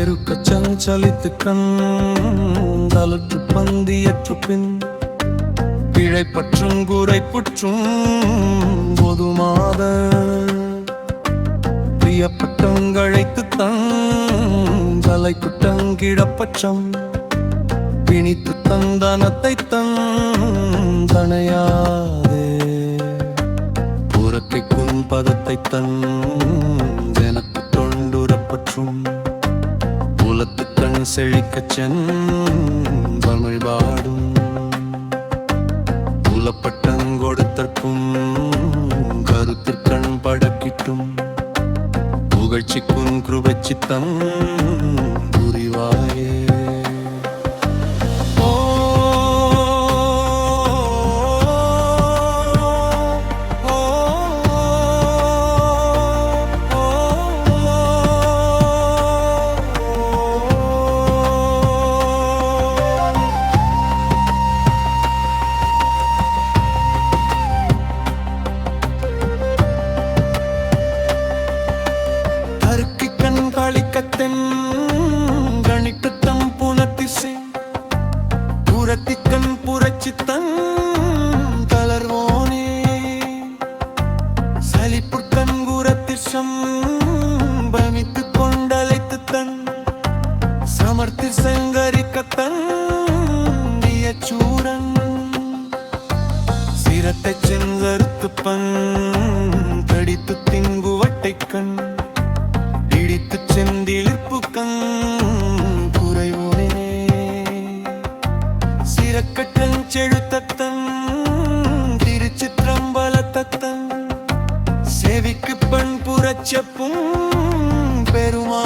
சலித்து கண் தளற்று பந்தியற்று பின் பிழை பற்றும் குறை புற்றும் பொதுமாத பிரியப்பட்டங்கழைத்து தன் தலை குட்டங்கிடப்பச்சம் பிணித்து தந்தனத்தை தன் தனையாதே புறத்தை குன்பதத்தை தன் எனக்கு தொண்டுரப்பற்றும் செழிக்கச் சென் தமிழ் பாடும் புலப்பட்டங்கொடுத்தற்கும் கருத்திற்கண் படக்கிட்டும். புகழ்ச்சிக்கும் கிருபச்சித்தம் புரிவாய். களிக்கத்தென் கணிட்டு புனத்திசை புறத்தி கண் தளர்வோனே. சலிப்பு கண்குரத்திற்சம் பமித்து கொண்டழைத்து தன் சமர்த்தி சங்கரிக்கத்தன் சூரன் சிரத்தை செங்கருத்து பன் கடித்து திங்கு வட்டை கண் இடித்து செந்தி ചിറക്കട്ടൻ ചെഴുത്തത്തൻ തിരുച്ചിത്രമ്പലത്തത്തൻ സെവിക്ക് പെൺപുറച്ചപ്പും പെരുമാ